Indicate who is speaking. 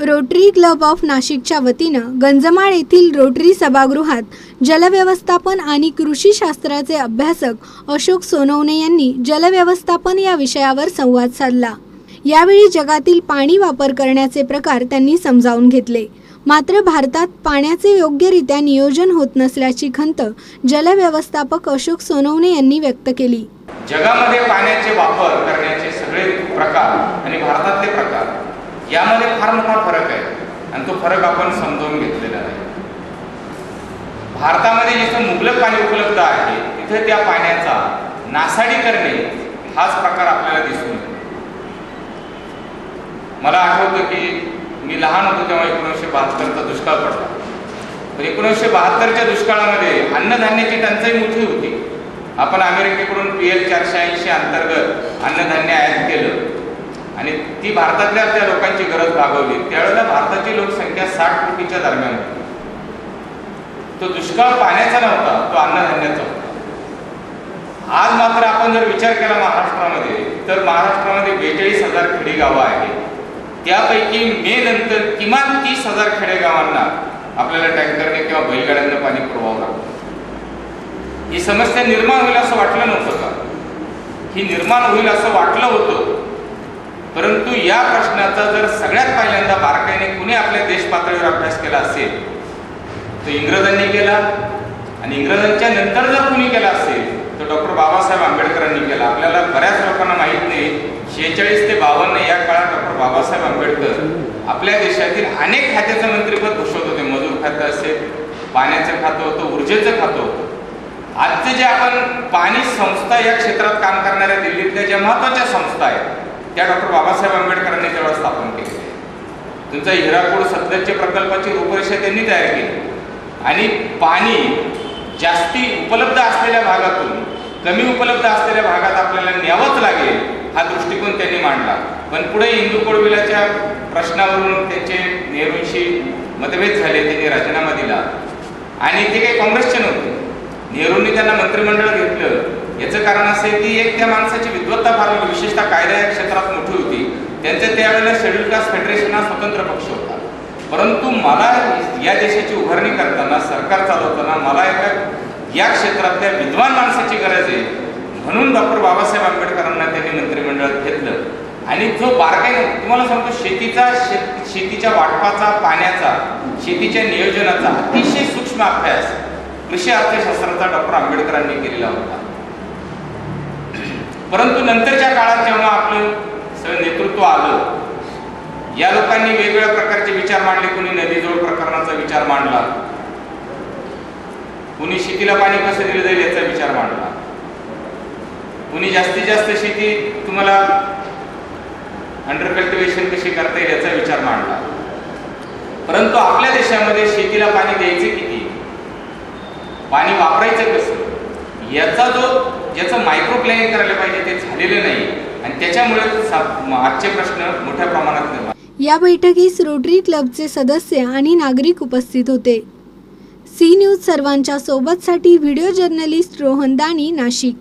Speaker 1: Rotary club of नाशिकच्या वतीनं गंजमाळ येथील रोटरी सभागृहात जलव्यवस्थापन आणि कृषीशास्त्राचे अभ्यासक अशोक सोनवणे यांनी जलव्यवस्थापन या विषयावर संवाद साधला. यावेळी जगातील पाणी वापर करण्याचे प्रकार त्यांनी समजावून घेतले. मात्र भारतात पाण्याचे योग्यरित्या नियोजन होत नसल्याची खंत जलव्यवस्थापक अशोक सोनवणे यांनी व्यक्त केली.
Speaker 2: जगामध्ये पाण्याचे वापर करण्याचे सगळे प्रकार आणि भारतातले प्रकार यामध्ये फार मोठा फरक आहे. आणि तो फरक आपण समजावून घेतलेला आहे भारतामध्ये जिथं मुबलक पाणी उपलब्ध आहे तिथे त्या पाण्याचा नासाडी करणे हाच प्रकार आपल्याला दिसून येतो. मला आठवतं की मी लहान होतो तेव्हा एकोणीसशे बहात्तरचा दुष्काळ पडला. तर एकोणीसशे बहात्तरच्या दुष्काळामध्ये अन्नधान्याची टंचाई मोठी होती. आपण अमेरिकेकडून पी एल चारशे ऐंशी अंतर्गत अन्नधान्य आयात केलं. आणि ती भारतातल्या त्या लोकांची गरज भागवली. त्यावेळेला भारताची लोकसंख्या साठ कोटीच्या दरम्यान होती. तो दुष्काळ पाण्याचा नव्हता तो अन्नधान्याचा होता. आज मात्र आपण जर विचार केला महाराष्ट्रामध्ये तर महाराष्ट्रामध्ये बेचाळीस हजार खेडेगावं आहेत. त्यापैकी मे नंतर किमान तीस हजार खेडेगावांना आपल्याला टँकरने किंवा बैलगाड्यांना पाणी पुरवावं लागतं. ही समस्या निर्माण होईल असं वाटलं नव्हतं का? ही निर्माण होईल असं वाटलं होतं परंतु या प्रश्नाचा जर सगळ्यात पहिल्यांदा बारकाईने कुणी आपल्या देश पातळीवर अभ्यास केला असेल तो इंग्रजांनी केला. आणि इंग्रजांच्या नंतर जर कुणी केला असेल तर डॉक्टर बाबासाहेब आंबेडकरांनी केला. आपल्याला बऱ्याच लोकांना माहीत नाही शेहेचाळीस ते बावन्न या काळात डॉक्टर बाबासाहेब आंबेडकर आपल्या देशातील अनेक खात्याचं मंत्रीपद घोषवत होते. मजूर खातं असेल पाण्याचं खातं होतं ऊर्जेचं खातं होतं. आजचे जे आपण पाणी संस्था या क्षेत्रात काम करणाऱ्या दिल्लीतल्या ज्या महत्त्वाच्या संस्था आहेत त्या डॉक्टर बाबासाहेब आंबेडकरांनी तेव्हा स्थापन केलेल्या आहेत तुमचा हिरापूर सतलजच्या प्रकल्पाची रूपरेषा त्यांनी तयार केली. आणि पाणी जास्ती उपलब्ध असलेल्या भागातून कमी उपलब्ध असलेल्या भागात आपल्याला न्यावंच लागेल हा दृष्टिकोन त्यांनी मांडला. पण पुढे इंदू कोडविलाच्या प्रश्नावरून त्यांचे नेहरूंशी मतभेद झाले त्यांनी राजीनामा दिला. आणि ते काही काँग्रेसचे नव्हते. नेहरूंनी त्यांना मंत्रिमंडळ घेतलं. याचं कारण असे की एक त्या माणसाची विद्वत्ता फार होती. विशेषतः कायदा या क्षेत्रात मोठी होती. त्यांचे त्यावेळेला शेड्यूल कास्ट फेडरेशन हा स्वतंत्र पक्ष होता. परंतु मला या देशाची उभारणी करताना सरकार चालवताना मला एका या क्षेत्रातल्या विद्वान माणसाची गरज आहे. म्हणून डॉक्टर बाबासाहेब आंबेडकरांना त्यांनी मंत्रिमंडळात घेतलं. आणि जो बारकाई तुम्हाला सांगतो शेतीचा शेत शेतीच्या वाटपाचा पाण्याचा शेतीच्या नियोजनाचा अतिशय सूक्ष्म अभ्यास कृषी अर्थशास्त्राचा डॉक्टर आंबेडकरांनी केलेला होता. परंतु नंतरच्या काळात जेव्हा आपलं सगळं नेतृत्व आलं या लोकांनी वेगवेगळ्या प्रकारचे विचार मांडले. कुणी नदीजोड प्रकरणाचा विचार मांडला. कुणी शेतीला पाणी कसं दिलं जाईल याचा विचार मांडला. कुणी जास्तीत जास्त शेती तुम्हाला अंडर कल्टिवेशन कशी करता येईल याचा विचार मांडला. परंतु आपल्या देशामध्ये शेतीला पाणी द्यायचे किती? पाणी वापरायचं कसं? याचा जो ज्याचं मायक्रो प्लॅनिंग करायला पाहिजे ते झालेलं नाही. आणि त्याच्यामुळे आजचे प्रश्न मोठ्या प्रमाणात निर्माण
Speaker 1: या बैठकीस रोटरी क्लबचे सदस्य आणि नागरिक उपस्थित होते. सी न्यूज सर्वांच्या सोबतसाठी व्हिडिओ जर्नलिस्ट रोहन दाणी नाशिक.